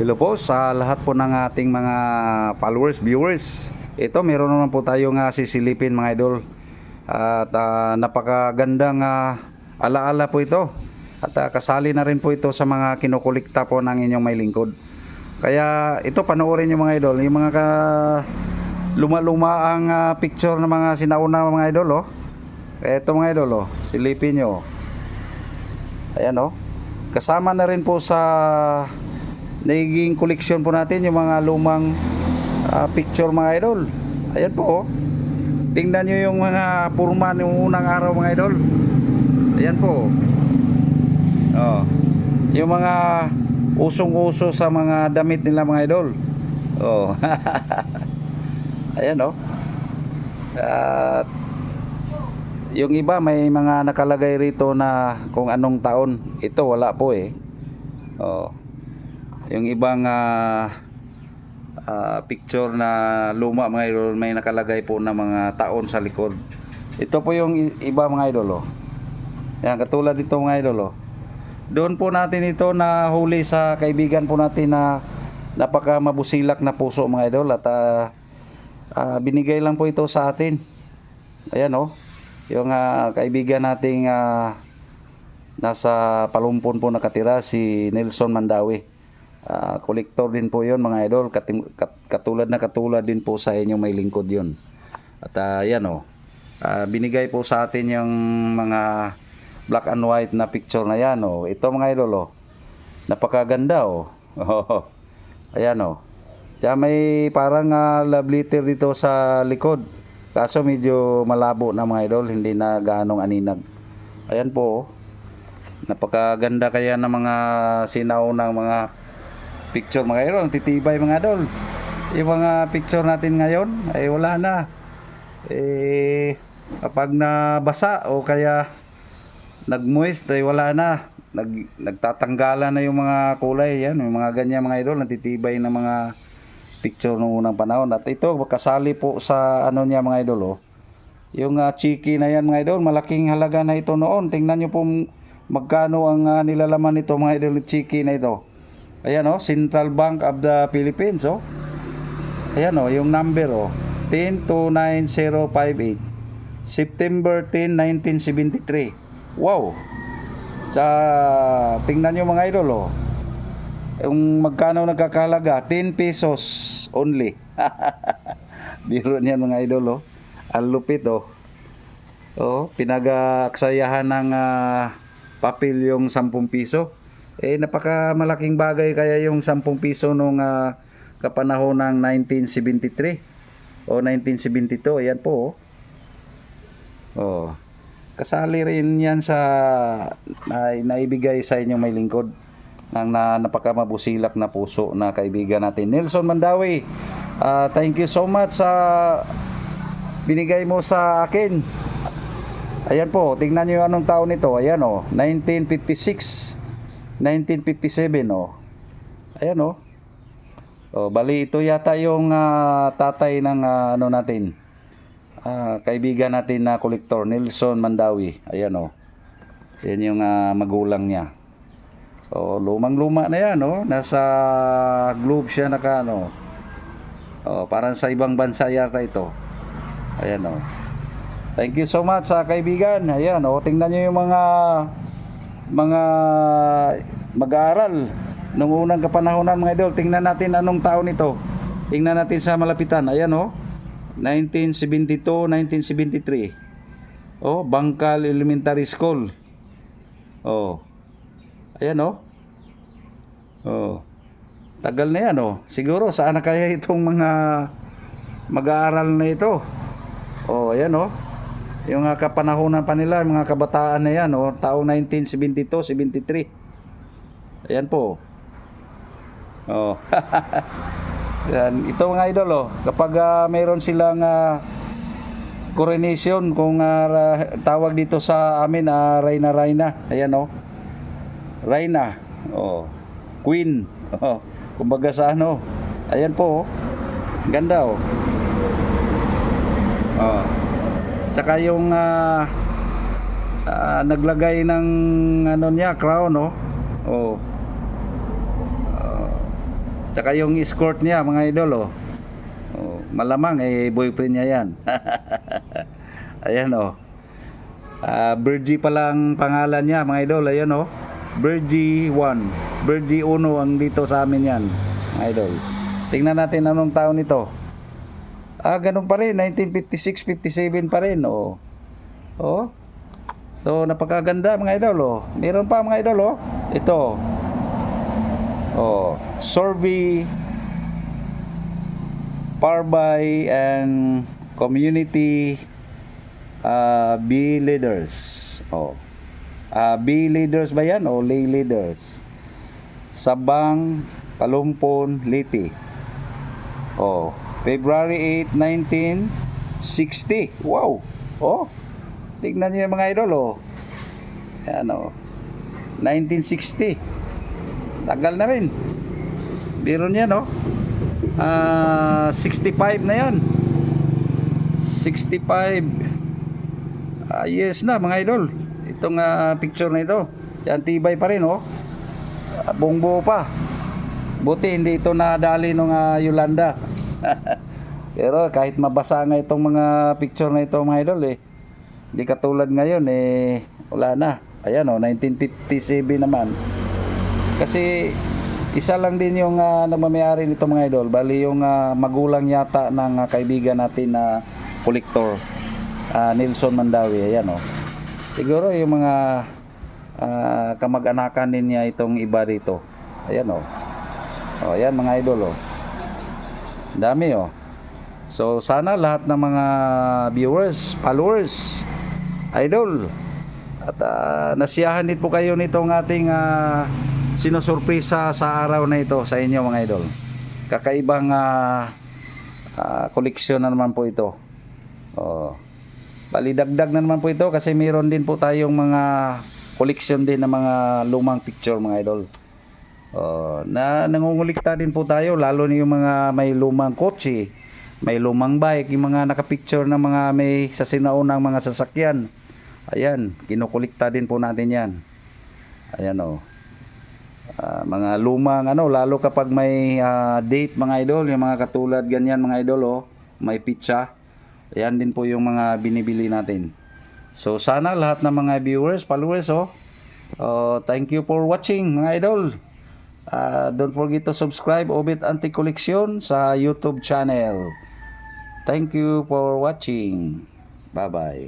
Hello po sa lahat po ng ating mga followers, viewers. Ito meron naman po tayong uh, sisilipin mga idol. At ah, napakagandang ah, alaala po ito. At ah, kasali na rin po ito sa mga kinukulikta po ng inyong may lingkod. Kaya ito panoorin nyo mga idol. Yung mga ka, luma-luma ang ah, picture ng mga sinauna mga idol. Oh. Ito mga idol, oh. silipin nyo. Ayan oh. Kasama na rin po sa nagiging koleksyon po natin yung mga lumang ah, picture mga idol. Ayan po oh. Tingnan nyo yung mga purma ng unang araw mga idol. Ayan po. Oh. Yung mga usong-uso sa mga damit nila mga idol. Oh. Ayan oh. At yung iba may mga nakalagay rito na kung anong taon. Ito wala po eh. Oh. Yung ibang ah, ah, picture na luma mga idol may nakalagay po na mga taon sa likod. Ito po yung iba mga idol oh. Yan katulad dito mga idol oh. Doon po natin ito na huli sa kaibigan po natin na napaka mabusilak na puso mga idol at ah, ah, binigay lang po ito sa atin. Ayan oh. Yung ah, kaibigan nating ah, nasa Palumpon po nakatira si Nelson Mandawi. Ah, kolektor din po 'yon mga idol, Kating- kat- katulad na katulad din po sa inyo may lingkod 'yon. At ah, yan oh. Ah, binigay po sa atin yung mga black and white na picture na yan oh. Ito mga idol oh. Napakaganda oh. Oh. Ayan oh. Tsaka may parang ah, love letter dito sa likod. Kaso medyo malabo na mga idol, hindi na gaanong aninag. Ayan po oh. Napakaganda kaya ng mga sinaunang mga picture mga idol, titibay mga idol. Yung mga picture natin ngayon ay wala na. Eh kapag nabasa o kaya nagmoist ay wala na. Nag, nagtatanggalan na yung mga kulay yan, yung mga ganyan mga idol, natitibay na mga picture noong unang panahon. At ito kasali po sa ano niya mga idol oh. Yung ah, chiki na yan mga idol, malaking halaga na ito noon. Tingnan niyo po magkano ang ah, nilalaman nito mga idol, chiki na ito. Ayan oh, Central Bank of the Philippines oh. Ayan oh, yung number oh. 1029058. September 10, 1973. Wow. Sa tingnan niyo mga idol oh. Yung magkano nagkakahalaga? 10 pesos only. Biro niyan mga idol oh. Ang lupit oh. Oh, pinag-aksayahan ng ah, papel yung 10 piso. Eh napaka malaking bagay kaya yung 10 piso nung ah, kapanahon ng 1973 o 1972. Ayan po. Oh. oh. Kasali rin yan sa na, naibigay sa inyong may lingkod ng na, napakamabusilak na puso na kaibigan natin. Nelson Mandawi, ah, thank you so much sa binigay mo sa akin. Ayan po, tingnan yung anong taon nito. Ayan o, 1956, 1957 o. Ayan o. O, bali ito yata yung ah, tatay ng ah, ano natin. Ah, kaibigan natin na kolektor, Nelson Mandawi. Ayan o. Yan yung ah, magulang niya. So, lumang-luma na yan, no? Nasa globe siya naka, ano. Oh, parang sa ibang bansa yata ito. Ayan, oh. Thank you so much sa kaibigan. Ayan, oh. Tingnan nyo yung mga mga mag-aaral nung unang kapanahonan mga idol. Tingnan natin anong taon ito. Tingnan natin sa malapitan. Ayan, oh. 1972, 1973. Oh, Bangkal Elementary School. Oh. Ayan oh. Oh. Tagal na yan oh. Siguro saan na kaya itong mga mag-aaral na ito? Oh, ayan oh. Yung uh, kapanahonan pa nila, mga kabataan na yan oh, taong 1972, 73. Ayan po. Oh. yan, ito mga idol oh, kapag ah, mayroon silang ah, coronation kung ra- tawag dito sa amin ah, Reina Reina. Ayan oh. Reina. Oh. Queen. Oh. Kumbaga sa ano. Ayan po. Oh. Ganda oh. Oh. Tsaka yung ah, ah, naglagay ng ano niya crown oh. Oh. Ah, Tsaka yung escort niya, mga idol, oh. oh malamang, eh, boyfriend niya yan. Ayan, oh. Ah, Virgie pa lang pangalan niya, mga idol. Ayan, oh. Virgie 1. Virgie 1 ang dito sa amin yan, mga idol. Tingnan natin anong taon ito. Ah, ganun pa rin. 1956, 57 pa rin, oh. Oh. So, napakaganda, mga idol, oh. Meron pa, mga idol, oh. Ito, Oh, survey Parbay and community uh, B leaders. Oh. Uh, B leaders ba yan o lay leaders? Sabang, Kalumpon, Liti. Oh, February 8, 1960. Wow. Oh. Tignan niyo yung mga idol oh. Yan oh. 1960. Tagal na rin. Biro niya, no? Ah, 65 na yan. 65. Ah, yes na, mga idol. Itong ah, picture na ito. Diyan, tibay pa rin, oh. Ah, buong buo pa. Buti, hindi ito nadali nung ah, Yolanda. Pero kahit mabasa nga itong mga picture na ito, mga idol, eh. Hindi katulad ngayon, eh, wala na. Ayan, oh, 1957 naman. Kasi isa lang din yung uh, nagmamayari nito mga idol. Bali yung ah, magulang yata ng ah, kaibigan natin na kolektor. ah, Nelson Mandawi. Ayan o. Siguro yung mga ah, kamag-anakan din niya itong iba dito. Ayan o. O, ayan mga idol o. Dami o. So sana lahat ng mga viewers, followers, idol, at ah, nasiyahan din po kayo nitong ating uh, sinusurpresa sa araw na ito sa inyo mga idol. Kakaibang ah, ah, koleksyon na naman po ito. Oh. Bali dagdag na naman po ito kasi mayroon din po tayong mga koleksyon din ng mga lumang picture mga idol. Oh, na nangungulikta din po tayo lalo na yung mga may lumang kotse, may lumang bike, yung mga nakapicture ng mga may sa sinaunang mga sasakyan. Ayan, kinukulikta din po natin yan. Ayan oh. Ah, mga lumang ano lalo kapag may ah, date mga idol yung mga katulad ganyan mga idol oh may pizza ayan din po yung mga binibili natin so sana lahat ng mga viewers followers oh oh thank you for watching mga idol Ah, don't forget to subscribe Obit Antique Collection sa YouTube channel. Thank you for watching. Bye bye